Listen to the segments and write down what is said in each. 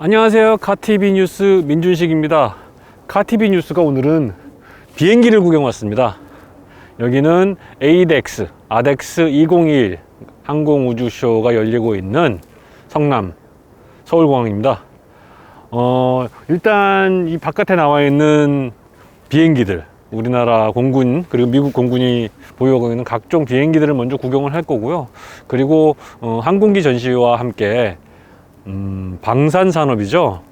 안녕하세요. 카티비 뉴스 민준식입니다. 카티비 뉴스가 오늘은 비행기를 구경 왔습니다. 여기는 ADEX, 아덱스 2021 항공우주쇼가 열리고 있는 성남 서울공항입니다. 어, 일단 이 바깥에 나와 있는 비행기들, 우리나라 공군 그리고 미국 공군이 보유하고 있는 각종 비행기들을 먼저 구경을 할 거고요. 그리고 어, 항공기 전시와 함께 음, 방산 산업이죠.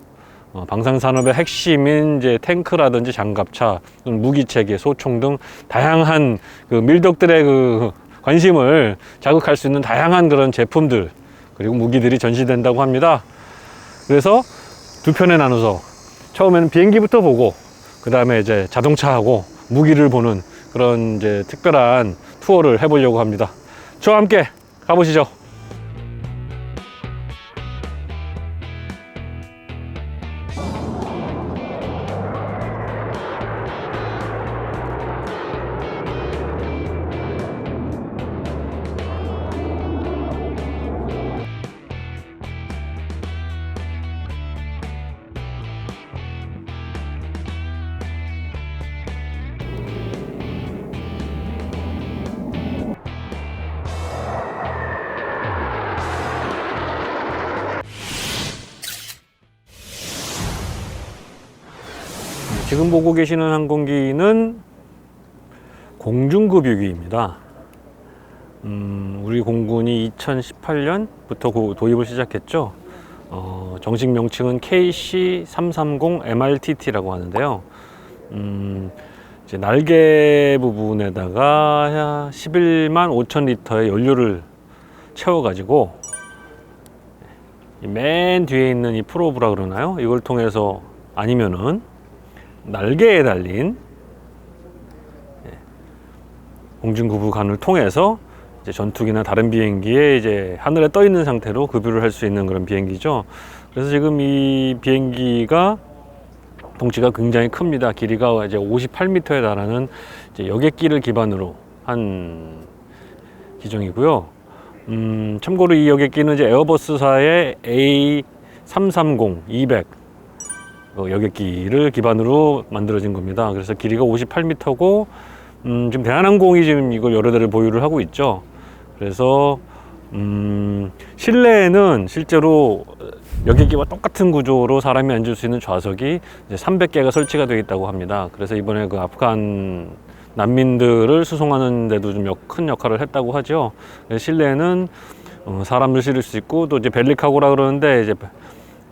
어, 방산 산업의 핵심인 이제 탱크라든지 장갑차, 또는 무기 체계, 소총 등 다양한 그 밀덕들의 그 관심을 자극할 수 있는 다양한 그런 제품들 그리고 무기들이 전시된다고 합니다. 그래서 두 편에 나눠서 처음에는 비행기부터 보고 그 다음에 이제 자동차하고 무기를 보는 그런 이제 특별한 투어를 해보려고 합니다. 저와 함께 가보시죠. 지금 보고 계시는 항공기는 공중급유기입니다. 음, 우리 공군이 2018년부터 도입을 시작했죠. 어, 정식 명칭은 KC-330MRTT라고 하는데요. 음, 이제 날개 부분에다가 11만 5천 리터의 연료를 채워가지고 이맨 뒤에 있는 이 프로브라 그러나요? 이걸 통해서 아니면은 날개에 달린 예, 공중급유관을 통해서 전투기나 다른 비행기에 이제 하늘에 떠 있는 상태로 급유를 할 수 있는 그런 비행기죠. 그래서 지금 이 비행기가 덩치가 굉장히 큽니다. 길이가 이제 58m에 달하는 이제 여객기를 기반으로 한 기종이고요. 음, 참고로 이 여객기는 이제 에어버스사의 A330, 200 어, 여객기를 기반으로 만들어진 겁니다. 그래서 길이가 58m고 음, 지금 대한항공이 지금 이걸 여러 대를 보유를 하고 있죠. 그래서 음, 실내에는 실제로 여객기와 똑같은 구조로 사람이 앉을 수 있는 좌석이 이제 300개가 설치가 되어 있다고 합니다. 그래서 이번에 그 아프간 난민들을 수송하는 데도 좀 큰 역할을 했다고 하죠. 실내에는 어, 사람들 실을 수 있고 또 이제 벨리카고라 그러는데 이제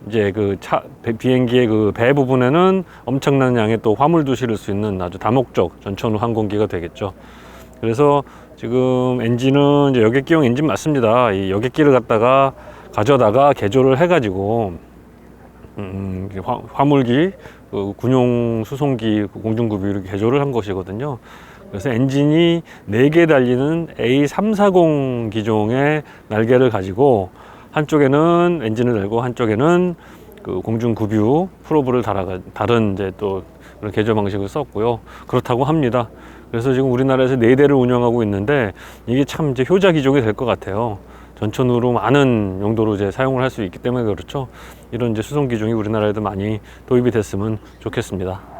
이제 그 차 비행기의 그 배 부분에는 엄청난 양의 또 화물도 실을 수 있는 아주 다목적 전천후 항공기가 되겠죠. 그래서 지금 엔진은 이제 여객기용 엔진 맞습니다. 이 여객기를 갖다가 가져다가 개조를 해가지고 음, 화, 화물기, 그 군용 수송기, 그 공중급유 이렇게 개조를 한 것이거든요. 그래서 엔진이 4개 달리는 A340 기종의 날개를 가지고 한쪽에는 엔진을 달고 한쪽에는 그 공중급유 프로브를 달아가 다른 이제 또 그런 개조 방식을 썼고요. 그렇다고 합니다. 그래서 지금 우리나라에서 네 대를 운영하고 있는데 이게 참 이제 효자 기종이 될 것 같아요. 전천후로 많은 용도로 이제 사용을 할 수 있기 때문에 그렇죠. 이런 이제 수송 기종이 우리나라에도 많이 도입이 됐으면 좋겠습니다.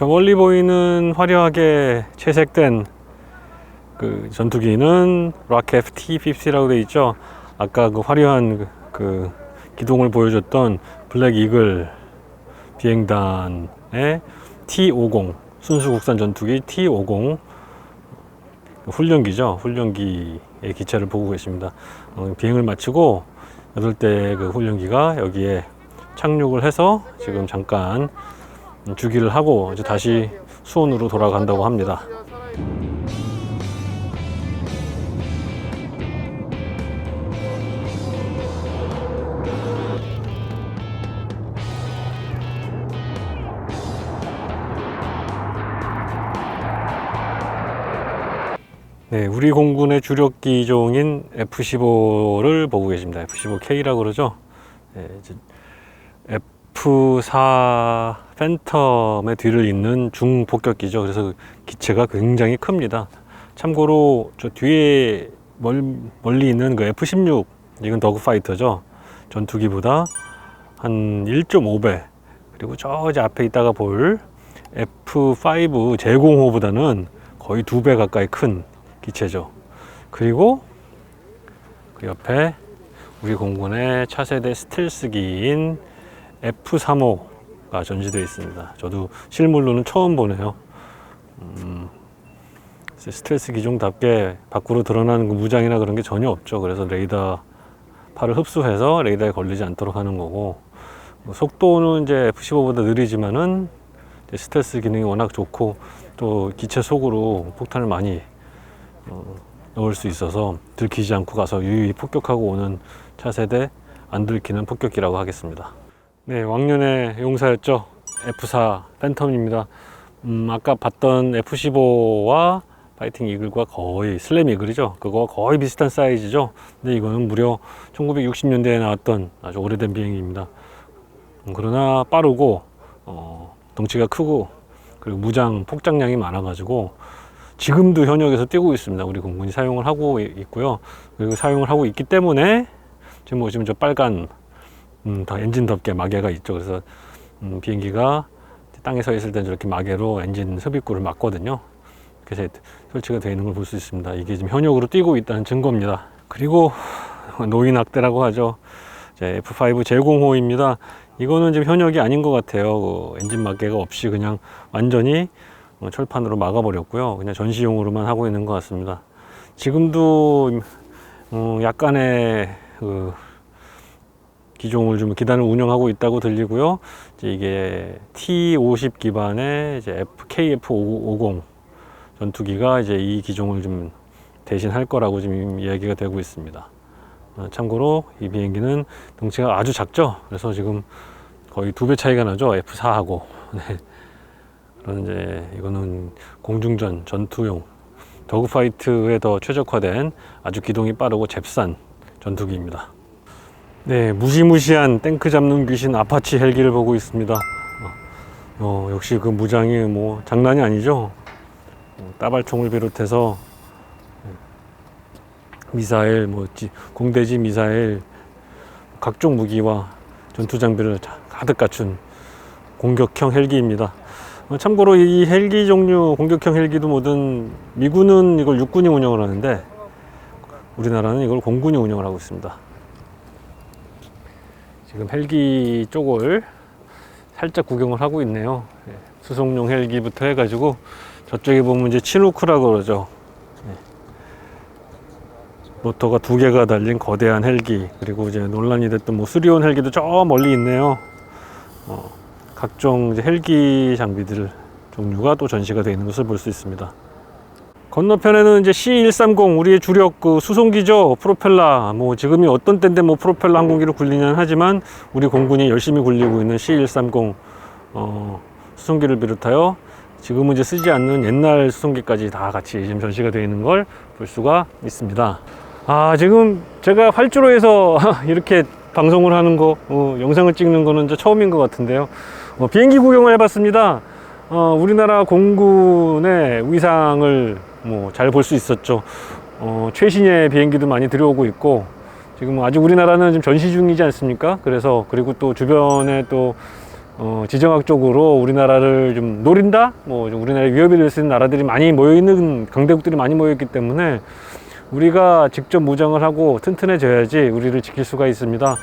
저 멀리 보이는 화려하게 채색된 그 전투기는 라켓 T-50라고 되어 있죠. 아까 그 화려한 그, 그 기동을 보여줬던 블랙 이글 비행단의 T-50 순수 국산 전투기 T-50 훈련기죠. 훈련기의 기체를 보고 계십니다. 어, 비행을 마치고 여덟 대의 그 훈련기가 여기에 착륙을 해서 지금 잠깐 주기를 하고 이제 다시 수온으로 돌아간다고 합니다. 네, 우리 공군의 주력 기종인 F-15를 보고 계십니다. F-15K라고 그러죠. 네, 이제 F-4 팬텀의 뒤를 잇는 중폭격기죠. 그래서 기체가 굉장히 큽니다. 참고로 저 뒤에 멀, 멀리 있는 그 F-16 이건 더그파이터죠. 전투기보다 한 1.5배 그리고 저 앞에 있다가 볼 F5 제공호보다는 거의 두 배 가까이 큰 기체죠. 그리고 그 옆에 우리 공군의 차세대 스텔스기인 F3호 가 전시되어 있습니다. 저도 실물로는 처음 보네요. 음, 스텔스 기종답게 밖으로 드러나는 그 무장이나 그런 게 전혀 없죠. 그래서 레이더 팔을 흡수해서 레이더에 걸리지 않도록 하는 거고 뭐 속도는 이제 F15보다 느리지만은 스텔스 기능이 워낙 좋고 또 기체 속으로 폭탄을 많이 어, 넣을 수 있어서 들키지 않고 가서 유유히 폭격하고 오는 차세대 안 들키는 폭격기라고 하겠습니다. 네, 왕년의 용사였죠. F4 팬텀입니다. 음, 아까 봤던 F15와 파이팅 이글과 거의 슬램 이글이죠. 그거와 거의 비슷한 사이즈죠. 근데 이거는 무려 1960년대에 나왔던 아주 오래된 비행기입니다. 음, 그러나 빠르고 어, 덩치가 크고 그리고 무장 폭장량이 많아가지고 지금도 현역에서 뛰고 있습니다. 우리 공군이 사용을 하고 이- 있고요. 그리고 사용을 하고 있기 때문에 지금 보시면 저 빨간 음, 다 엔진 덮개 마개가 있죠. 그래서 음, 비행기가 땅에 서 있을 때 저렇게 마개로 엔진 흡입구를 막거든요. 그래서 설치가 되어 있는 걸 볼 수 있습니다. 이게 지금 현역으로 뛰고 있다는 증거입니다. 그리고 노인 악대라고 하죠. 이제 F5 제공호입니다. 이거는 지금 현역이 아닌 것 같아요. 그 엔진 마개가 없이 그냥 완전히 어, 철판으로 막아버렸고요. 그냥 전시용으로만 하고 있는 것 같습니다. 지금도 어, 약간의 그 기종을 좀 기단을 운영하고 있다고 들리고요. 이제 이게 T50 기반의 이제 KF50 전투기가 이제 이 기종을 좀 대신할 거라고 지금 이야기가 되고 있습니다. 어, 참고로 이 비행기는 덩치가 아주 작죠. 그래서 지금 거의 두 배 차이가 나죠. F4하고. 네. 그런 이제 이거는 공중전 전투용 더그파이트에 더 최적화된 아주 기동이 빠르고 잽싼 전투기입니다. 네, 무시무시한 탱크 잡는 귀신 아파치 헬기를 보고 있습니다. 어, 어, 역시 그 무장이 뭐 장난이 아니죠. 어, 따발총을 비롯해서 미사일, 뭐 지- 공대지 미사일, 각종 무기와 전투 장비를 자- 가득 갖춘 공격형 헬기입니다. 어, 참고로 이 헬기 종류 공격형 헬기도 뭐든 미군은 이걸 육군이 운영을 하는데 우리나라는 이걸 공군이 운영을 하고 있습니다. 지금 헬기 쪽을 살짝 구경을 하고 있네요. 예, 수송용 헬기부터 해가지고 저쪽에 보면 이제 치누크라고 그러죠. 예. 모터가 두 개가 달린 거대한 헬기 그리고 이제 논란이 됐던 뭐 수리온 헬기도 저 멀리 있네요. 어, 각종 헬기 장비들 종류가 또 전시가 되어 있는 것을 볼 수 있습니다. 건너편에는 이제 C130 우리의 주력 그 수송기죠 프로펠러 뭐 지금이 어떤 때인데 뭐 프로펠러 항공기로 굴리냐는 하지만 우리 공군이 열심히 굴리고 있는 C130 어, 수송기를 비롯하여 지금은 이제 쓰지 않는 옛날 수송기까지 다 같이 지금 전시가 되어 있는 걸 볼 수가 있습니다. 아 지금 제가 활주로에서 이렇게 방송을 하는 거 어, 영상을 찍는 거는 이제 처음인 것 같은데요. 어, 비행기 구경을 해봤습니다. 어, 우리나라 공군의 위상을 뭐 잘 볼 수 있었죠. 어, 최신의 비행기도 많이 들여오고 있고 지금 아직 우리나라는 지금 전시 중이지 않습니까? 그래서 그리고 또 주변에 또 어, 지정학적으로 우리나라를 좀 노린다? 뭐 좀 우리나라에 위협이 될 수 있는 나라들이 많이 모여 있는 강대국들이 많이 모여 있기 때문에 우리가 직접 무장을 하고 튼튼해져야지 우리를 지킬 수가 있습니다.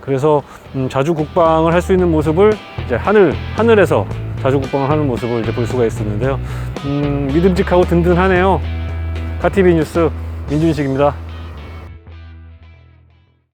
그래서 음, 자주 국방을 할 수 있는 모습을 이제 하늘 하늘에서 자주 국방을 하는 모습을 이제 볼 수가 있었는데요. 음, 믿음직하고 든든하네요. 카티비 뉴스 민준식입니다.